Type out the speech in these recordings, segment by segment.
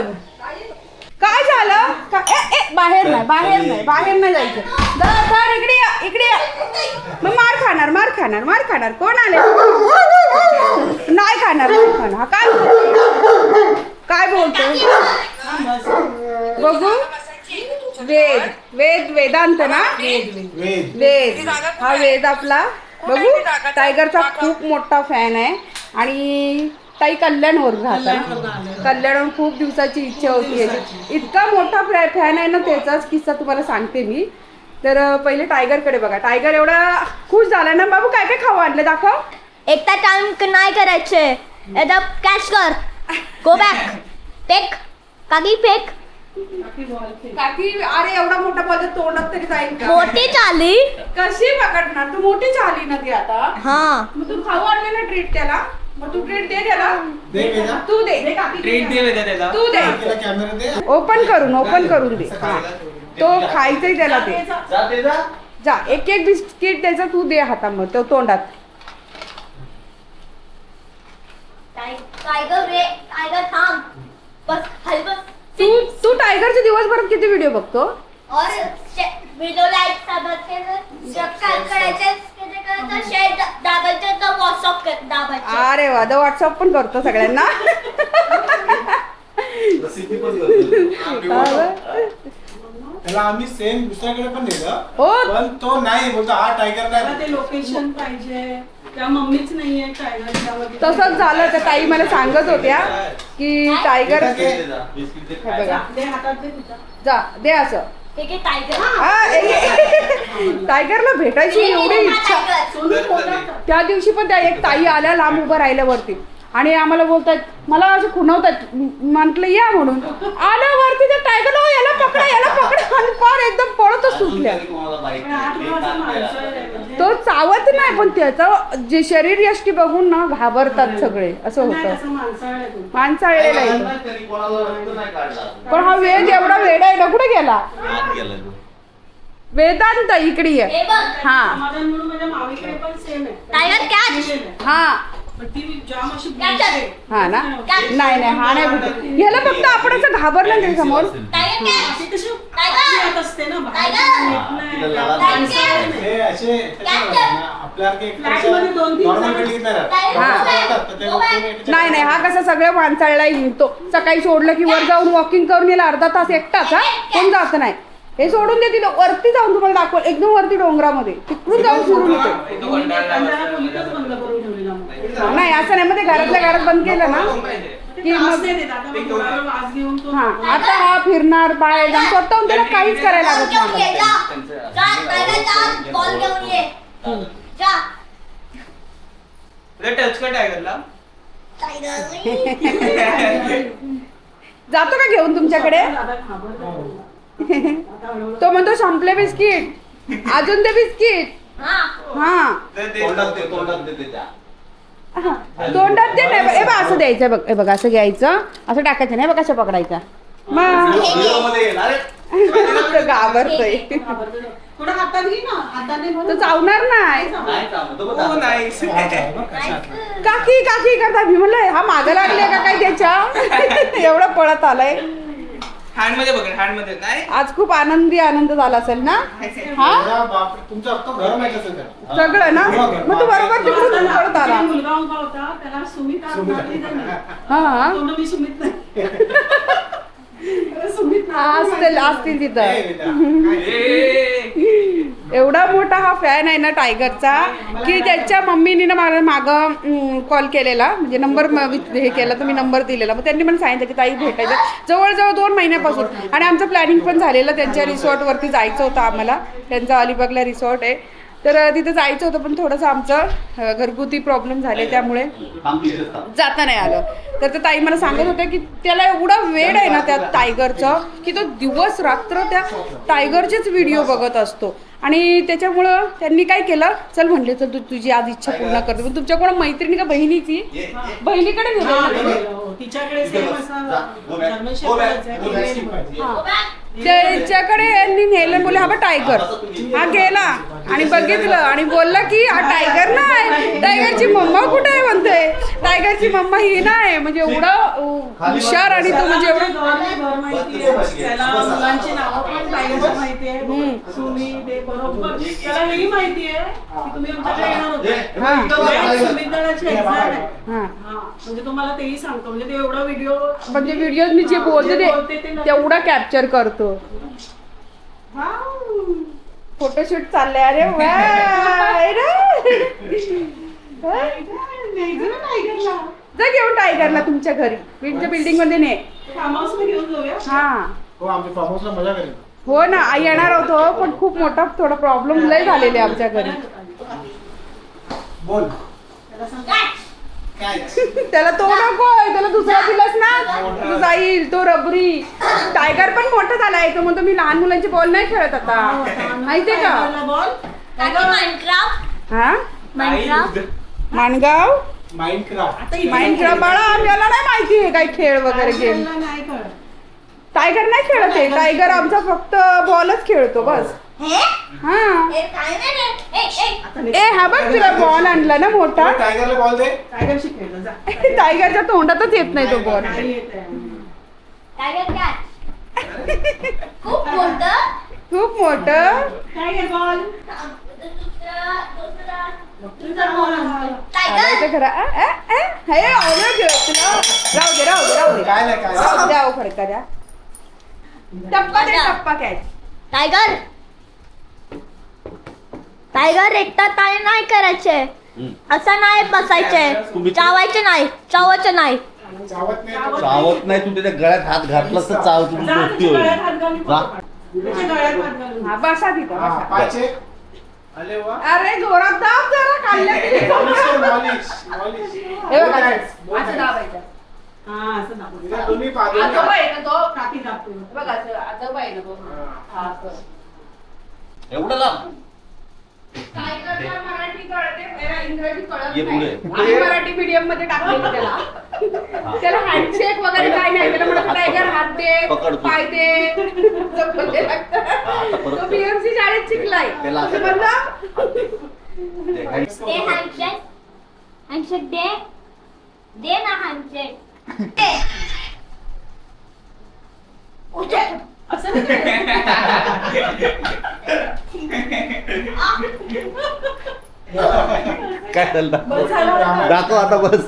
Done काय झालं? का ए ए बाहेर नाही बाहेर नाही बाहेर नाही जायचं. धर, इकडे या इकडे या. मग मार खाणार मार खाणार मार खाणार. कोण आले? नाही खाणार नाही खाणार. हा काय काय बोलतो बघू. वेद वेद वेदांत ना? वेद. वेद हा वेद आपला. बघू. टायगरचा खूप मोठा फॅन आहे. आणि ताई कल्याणवर राहतात. कल्याणवर खूप दिवसाची इच्छा होती याची. इतका मोठा फॅन आहे ना त्याचाच किस्सा तुम्हाला सांगते मी. तर पहिले टायगरकडे बघा. टायगर एवढा खुश झाला ना. बाबू काय काय खाऊ आणलं? दाखव. एकटा टाइम नाही करायचे. एकदम कॅच कर. गो बॅक टेक काकी फेक काकी अरे एवढा मोठा बॉल तोंडात तरी जाईल का? मोठी चाली कशी पकडणार? तू मोठी झाली ना ती आता. हा. मग तू खाऊ आणले ना ट्रीट त्याला? मग तू ट्रीट दे त्याला. दे वेदा. तू दे. दे काकी ट्रीट दे. वेदा त्याला. तू दे. तिला कॅमेरा दे. ओपन करून ओपन करून दे. तो खायचंय त्याला ते. जा दे जा जा. एक एक बिस्किट त्याचा तू दे हातामध्ये तो तोंडात. टायगर रे टायगर थांब. बस खाली बस. तू तू टायगरचे दिवसभरात किती व्हिडिओ बघतो? और व्हिडिओ लाईक सबस्क्राईब अरे वा द व्हॉट्सअप पण करतो सगळ्यांना. हा. त्याला आम्ही सेम दुसऱ्याकडे पण नेलं हो. पण तो नाही बोलतो हा टायगर नाही. ते लोकेशन पाहिजे. त्या मम्मीच नाहीये टायगरच्या तसंच झालं तर ताई मला सांगत होत्या की टायगर बिस्किट दे जा दे हे बघा. खायला. दे हातात दे तुझ्या. जा दे असं. टायगर हा, ए- टायगरला भेटायची एवढी इच्छा. त्या दिवशी पण त्या एक ताई आल्या लांब उभं राहिल्यावरती. आणि आम्हाला बोलतात मला असं खुणवतात. म्हटलं या म्हणून. आलं वरती ते टायगर "ओ, याला पकडा याला पकडा. आणि फार एकदम पळतच अजून सुटल्या. म्हणजे. तो चावत नाही पण त्याचं जे शरीर यष्टी बघून ना घाबरतात सगळे असं होतं. माणसाळलेला. पण हा वेद एवढा वेड आहे ना कुठे गेला? आत गेला तो. वेदांत इकडे ये. हे बघ हा. समाधान म्हणून माझ्या मावीकडे पण सेम आहे. केलेलं आहे. हा. पण ती जाम अशी Catch. बोलते. हा ना. नाही नाही हा नाही भेटत ह्याला फक्त आपण असं घाबरलं नाही समोर. टायगर कॅच अशी कशी Tiger. आजी येत असते ना बाहेर Tiger. येत नाही. तिला लाला माणसाळा नाही. हे असे आपल्यासारखे एक Flat मध्ये दोन तीन नॉर्मल जण बिल्डिंग नाही राहत. हा. नॉर्मल राहतात, तर ते लोक कोणी याच्यात- नाही नाही हा कसा सगळं माणसाळला येतो. सकाळी सोडलं की वर जाऊन वॉकिंग करून येईल अर्धा तास एकटाच हा? कोण जात नाही. हे सोडून दे तिथं. वरती जाऊन तुम्हाला दाखव एकदम वरती डोंगरामध्ये. तिकडून जाऊन फिरून येतो तो कंटाळला आणि त्याला बसला. खोलीतच बंद करून ठेवलेला मग. हा, नाही असं नाही. मग ते घरातल्या घरात बंद केलं ना की मग हा आता हा फिरणार बाहेर जाऊन स्वतःहून त्याला काहीच करायला लागत नाही. जातो का घेऊन तुमच्याकडे? तो म्हणतो संपले बिस्किट. अजून ते बिस्किट. हा. हा. तोंडात ते नाही बघ असं द्यायचं बघ. हे बघ असं घ्यायचं. असं टाकायचं नाही बघ कसं पकडायचं. मग. व्हिडिओमध्ये येईल. अरे. तो घाबरतोय. तो चावणार नाही. हो, कशा. काकी काकी करता मी म्हणलं हा मागं लागले का काय त्याच्या? एवढा पळत आलाय. हँडमध्ये बघ हँडमध्ये नाही? आज खूप आनंदी आनंद झाला असेल ना? हा? एवढा बाप- तुमचं अख्खं घर माहीत असेल त्याला. सगळं ना? मग तू बरोबर तिकडून पळत आला. एक मुलगा उभा होता त्याला सुमित आज सुमित. नाव दिलं नाही. हा मी सुमित नाही. त्याला सुमित नाव असतील असतील ए, तिथं बेटा, काय? एवढा मोठा हा फॅन आहे ना टायगरचा की त्याच्या मम्मीने ना मला मागं कॉल केलेला. म्हणजे नंबर हे केला तर मी नंबर दिलेला. मग त्यांनी मला सांगितलं की ताई भेटायचं. जवळजवळ दोन महिन्यापासून. आणि आमचं प्लॅनिंग पण झालेलं त्यांच्या रिसॉर्टवरती जायचं होतं आम्हाला. त्यांचं अलिबागला रिसॉर्ट आहे. तर तिथं जायचं होतं पण थोडंसं आमचं घरगुती प्रॉब्लेम झाले त्यामुळे. जाता नाही आलं. तर ते ताई मला सांगत होत्या की त्याला एवढा वेळ आहे ना त्या टायगरचं की तो दिवस रात्र त्या टायगरचेच व्हिडिओ बघत असतो. आणि त्याच्यामुळं त्यांनी काय केलं? चल म्हणले तर तू तुझी आज इच्छा पूर्ण करते. पण तुमच्या कोणा मैत्रिणी का बहिणीची. बहिणीकडे हा, नेलं हो, तिच्याकडे सेम. जर्मन. आहे. त्याच्याकडे यांनी नेलं बोले हा बा टायगर हा गेला आणि बघितलं आणि बोलला की हा टायगर नाही टायगरची मम्मा कुठे आहे? म्हणते टायगरची मम्मा ही नाही म्हणजे एवढं हुशार आणि तो म्हणजे एवढं म्हणजे म्हणजे व्हिडिओ म्हणजे व्हिडिओ मी जे बोलते तेवढा कॅप्चर करतो. फोटोशूट चाललंय. अरे? जा घेऊन टायगरला तुमच्या घरी. तुमच्या बिल्डिंगमध्ये ने. हा. हो हो ना आई येणार होतो पण खूप मोठा थोडा प्रॉब्लेम लय झालेले आमच्या घरी. बोल. त्याला सांग काय त्याला तो नकोय त्याला दुसरा दिलास ना. तो जाईल तो रबरी. टायगर पण मोठा झालाय तो म्हणतो मी लहान मुलांची बॉल नाही खेळत आता. माहितीये का? टायगरला बॉल? काकी माइनक्राफ्ट हा? माइनक्राफ्ट माणगाव? माइनक्राफ्ट बाळा आम्हाला नाही माहिती आहे काय खेळ वगैरे गेम. टायगरला नाही कळत. टायगर नाही खेळत आहे टायगर आमचा फक्त बॉलच खेळतो बस. ए, हा बघ तुला बॉल आणला ना मोठा. टायगरला बॉल दे. टायगरशी खेळलं जा. टायगरच्या तोंडातच येत नाही तो बॉल. टायगर काय? खूप मोठं? खूप मोठं. टायगर बॉल दुसरा दुसरा तुझा बॉल आणला. टायगर टायगर एकटा काय नाही करायचे. असं नाही बसायचे. चावायचे नाही. चावायचे नाही. चावत नाही. चावत नाही तू त्याच्या गळ्यात हात घातलास तर चाव तुझी गोष्टी होईल. हा बसा तिथं बसा. पायचे अरे वा. अरे जोरात दाब जरा काढल्या की. पॉलिश पॉलिश पॉलिश हे बघा असं दाबायचं. हा असं दाखव. इथे तुम्ही पा- आजोबा दोन्ही आहे ना तो? काठी दाखव. बघा असं आजोबा आहे ना तो? हा असं. एवढं लांब? मराठी कळते? त्याला इंग्रजी कळत ये नाही. पुढे. आम्ही मराठी मीडियममध्ये टाकलेलं त्याला. त्याला हँडशेक वगैरे काय नाही. त्याला म्हणत टायगर हात दे पकड तू. पाय दे. जपले. लागतं. आता परत तो कर. बीएमसी शाळेत शिकलाय. त्याला असं म्हणला. ते hands- दे. हँडशेक हँडशेक दे. दे ना हँडशेक दे. उठे. असं नाही. करायचं. काय झालं? बस झालं. दाखव आता बस.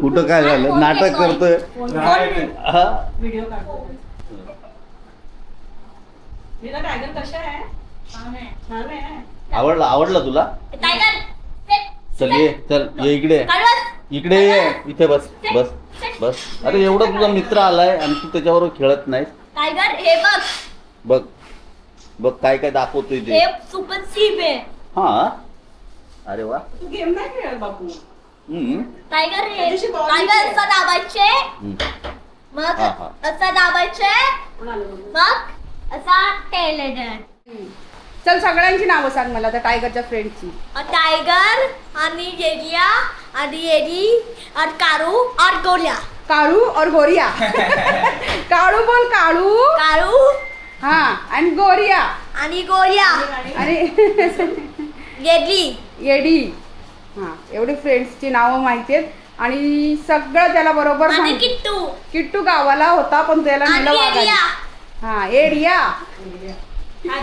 कुठं काय झालं? नाटक करतोय. नाही. हा? व्हिडिओ काढतो मीरा टायगर कशा आहे? छान आहे. छान आहे. आवडला आवडला तुला? टायगर. चल ये चल ये इकडे. इकडे ये. इथे बस बस बस. अरे एवढा तुझा मित्र आलाय आणि तू त्याच्याबरोबर खेळत नाहीस? टायगर हे बघ. बघ. बघ काय काय दाखवतोय हे ते सुपर सीप आहे. हा? अरे वा. तू गेम नाही खेळत बापू. हम्म. टायगर हे त्याच्याशी ball टायगर खेळ. असं दाबायचे. हम्म. मग हा, हा. असं दाबायचे? मग असा टेल येणार चल सगळ्यांची नावं सांग मला त्या टायगरच्या फ्रेंडची टायगर आणि येरिया आणि येरी और कारू और गोल्या काळू और गोरिया. काळू बोल काळू. कारू हा आणि गोरिया. आणि गोल्या आणि येरी येडी. हा एवढी फ्रेंड्सची नावं माहिती आहेत. आणि सगळं त्याला बरोबर आणि सांग किट्टू. किट्टू गावाला होता पण त्याला आणि नेलं हा एडिया हा.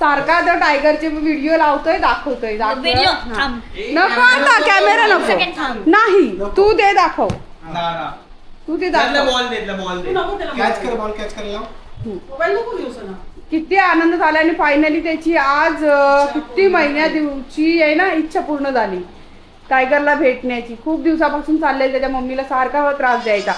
सारखा तर टायगरचे व्हिडिओ लावतोय दाखवतोय. दाखव- व्हिडिओ हा. थांब. नको आता कॅमेरा नको. नाही तू ते दाखव. ना ना. तू ते दाखव. बॉल दे बॉल दे. कॅच कर. बॉल कॅच करायला. लाव. मोबाईल नको किती आनंद झाला आणि फायनली त्याची आज किती महिन्याची आहे ना इच्छा पूर्ण झाली. टायगरला भेटण्याची खूप दिवसापासून चाललेली त्याच्या मम्मीला सारखा त्रास द्यायचा.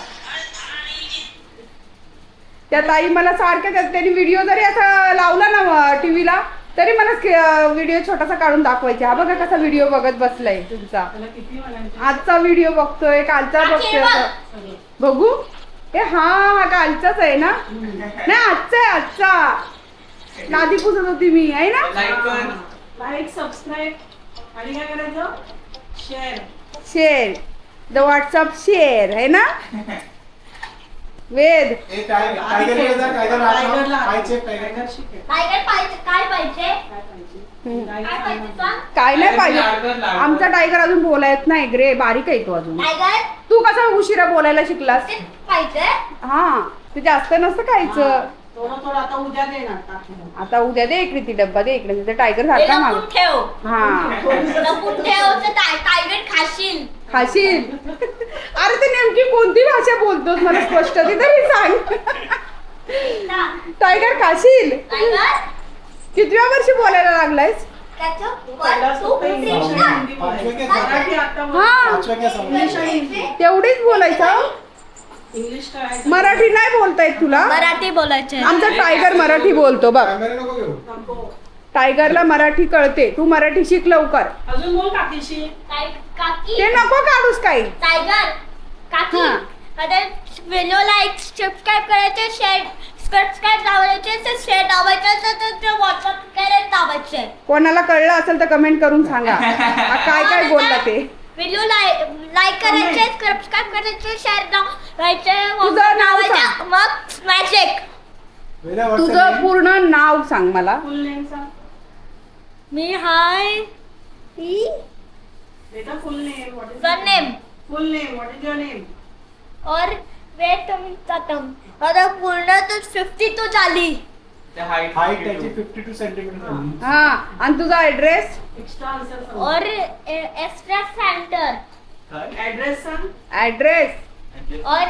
त्या ताई मला सारख्या त्या- त्यांनी व्हिडिओ जरी असा लावला ना टीव्हीला तरी मला व्हिडिओ छोटासा काढून दाखवायचे. हा बघा कसा व्हिडिओ बघत बसलाय तुमचा. आजचा व्हिडिओ बघतोय कालचा बघतोय बघ. ए हा हा कालचाच आहे ना? नाही आजचा आहे आजचा. नादी पुसत होती मी आहे ना? लाईक कर. लाईक सबस्क्राईब आणि काय करायचं? Share share the WhatsApp share आहे ना? वेद. काय पाहिजे? काय नाही पाहिजे. आमचा टायगर अजून बोलायत नाही. ग्रे बारीक आहे तो अजून. तू कसा उशिरा बोलायला शिकलास? हा ते जास्त नसतं खायचं. थोडं थोडं आता उद्या दे इकडे ती डब्बा दे इकडे. ते टायगर हे सारखा लपून माग. ठेव? हा. ठेव? टायगर खाशील. खाशील? अरे ते नेमकी कोणती भाषा बोलतोस? मला स्पष्ट ती तरी सांग. टायगर खाशील? टायगर कितव्या वर्षी बोलायला लागलायस. हा. सांगतो? तेवढीच बोलायचं? इंग्लिश मराठी नाही बोलता येत तुला? मराठी बोलायचे आमचा टायगर मराठी बोलतो बघ. टायगरला मराठी कळते. तू मराठी शिक लवकर. अजून बोल काकीशी. टाय- काकी. ते नको काढूस काही. टायगर काकी. हा. आता व्हिडिओ लाईक सबस्क्राईब करायचे शेअर सबस्क्राईब दाबायचे शेअर दाबायचे तर व्हॉट्सअप काय दाबायचे कोणाला कळलं असेल तर कमेंट करून सांगा. हा काय काय बोलला ते? व्हिडिओ लाईक करायचे सबस्क्राईब करायचे शेअर दाबायचे तुझं नाव दाबायचे, मग मॅजिक तुझं ने. पूर्ण नाव सांग मला. फुल नेम सांग. मी हाय. बेटा full name what is surname full name what is your name और वेट खतम आता पूर्ण तर फिफ्टी टू झाली हाईट त्याची फिफ्टी टू सेंटीमीटर झाली. हा आणि तुझा ऍड्रेस और एक्स्ट्रा सेंटर ऍड्रेस सांग. ऍड्रेस और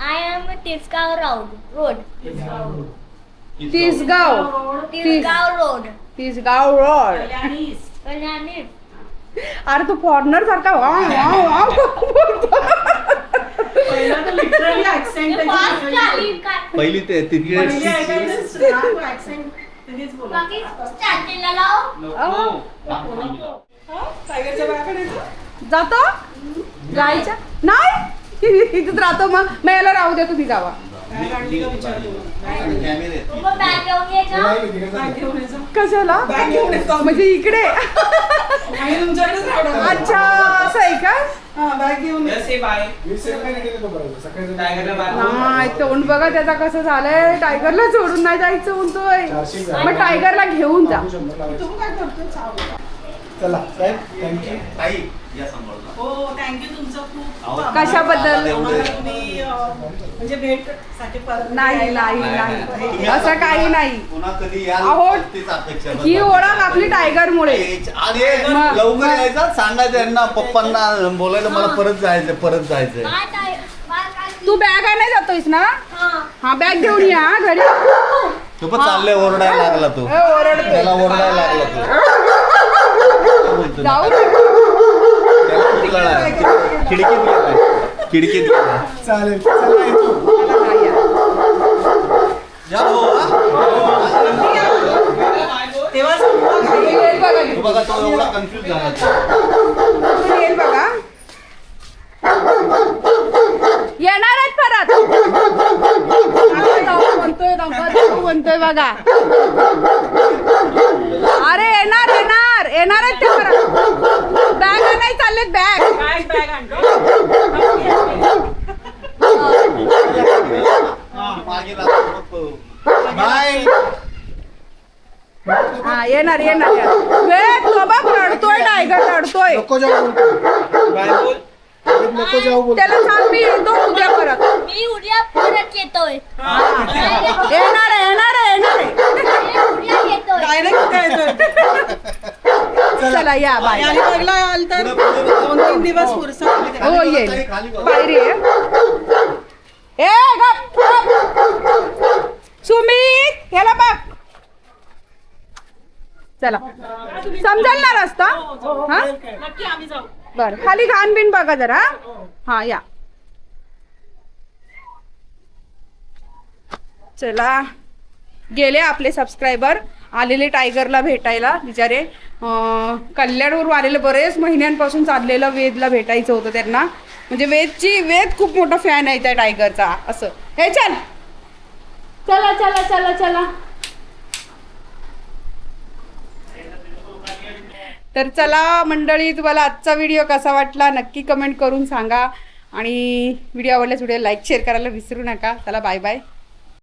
I am Tisgaon road road Tisgaon road Tisgaon road Tisgaon road अरे तू फॉरेनर सारखा वाव वाव वाव. बोलतो. पहिला तर ते तिकडे पहिली नको. टायगरच्या बायाकडे जातो? जायच्या नाही? इथेच राहतो मग. मग याला राहू दे तुम्ही जावा का विचारतो घेऊन यायचं कशाला? घेऊन येतो. म्हणजे इकडे. आणि तुमच्याकडेच राहणार. अच्छा असं आहे का? बॅग घेऊन ये. Just say bye. वीस सेकंद गेले तो बरोबर सकाळी जाऊन- टायगरला बाय. नाही तोंड बघा त्याचा कसं झालंय टायगरला सोडून नाही जायचं म्हणतोय चारशे ग्रॅम. मग टायगरला घेऊन जा टाकू शंभर लावायचे. तू काय करतोय चावला चला साहेब थँक्यू ताई या सांभाळून हो थँक्यू तुमचं खूप अहो, खूप आभार. कशाबद्दल? आम्हाला तुम्ही म्हणजे भेटसाठी परत नाही यायला नाही आभार. नाही. असं काही नाही. पुन्हा कधी याल अहो, तीच अपेक्षा बस. ही ओळख आपली टायगरमुळे. अरे मग- लवकर यायचं सांगायचं यांना पप्पांना बोलायला मला परत जायचंय परत बाय बाय काय तू बॅग आणाय जातोयस ना? हा. हा बॅग घेऊन या हा, घरी. तो पण चालले ओरडायला लागला तो. ए, ओरडतोय. त्याला ओरडायला लागला तो. बोलतो ना. जाऊ त्याला किती कळालं? खिडकीत गेलाय. खिडकीत गेलाय चालेल चला येतो या. या भाऊ, हा? तेव्हा समजा तू बघा तो बघा एवढा कन्फ्युज झाला येणार आहेत परत. आता जाऊ म्हणतोय नंबर जाऊ म्हणतोय बघा. अरे येणार येणार. येणार आहेत ते परत बॅग नाही चाललेत बॅग काय बॅग आणतो मागे लागला मग तो. बाय हा येणार येणार. येणार. वेट तो बघ रडतोय टायगर रडतोय. नको जाऊ नको जाऊ त्याला सांग मी येतो उद्या परत. मी उद्या परत येतोय. येणार आहे येणार आहे येणार आहे. मी उद्या येतोय. डायरेक्ट काय चला. या बाय बघला आल तर दोन तीन दिवस पुरसा. हो येईल. पायरी आहे ए गप गप. सुमित ह्याला बघ. चला. समजेल ना रस्ता हा? बर खाली घाण बिन बघा जरा हा? या. चला. गेले आपले सबस्क्रायबर आलेले टायगरला भेटायला बिचारे. कल्याणवरून आलेले बरेच महिन्यांपासून चाललेलं वेदला भेटायचं होतं त्यांना. म्हणजे वेदची वेद खूप मोठा फॅन आहे त्या टायगरचा असं. हे चल. चला चला चला चला. तर चला मंडळी तुम्हाला आजचा व्हिडिओ कसा वाटला नक्की कमेंट करून सांगा. आणि व्हिडिओ आवडल्यास व्हिडिओ लाईक शेअर करायला विसरू नका. चला बाय बाय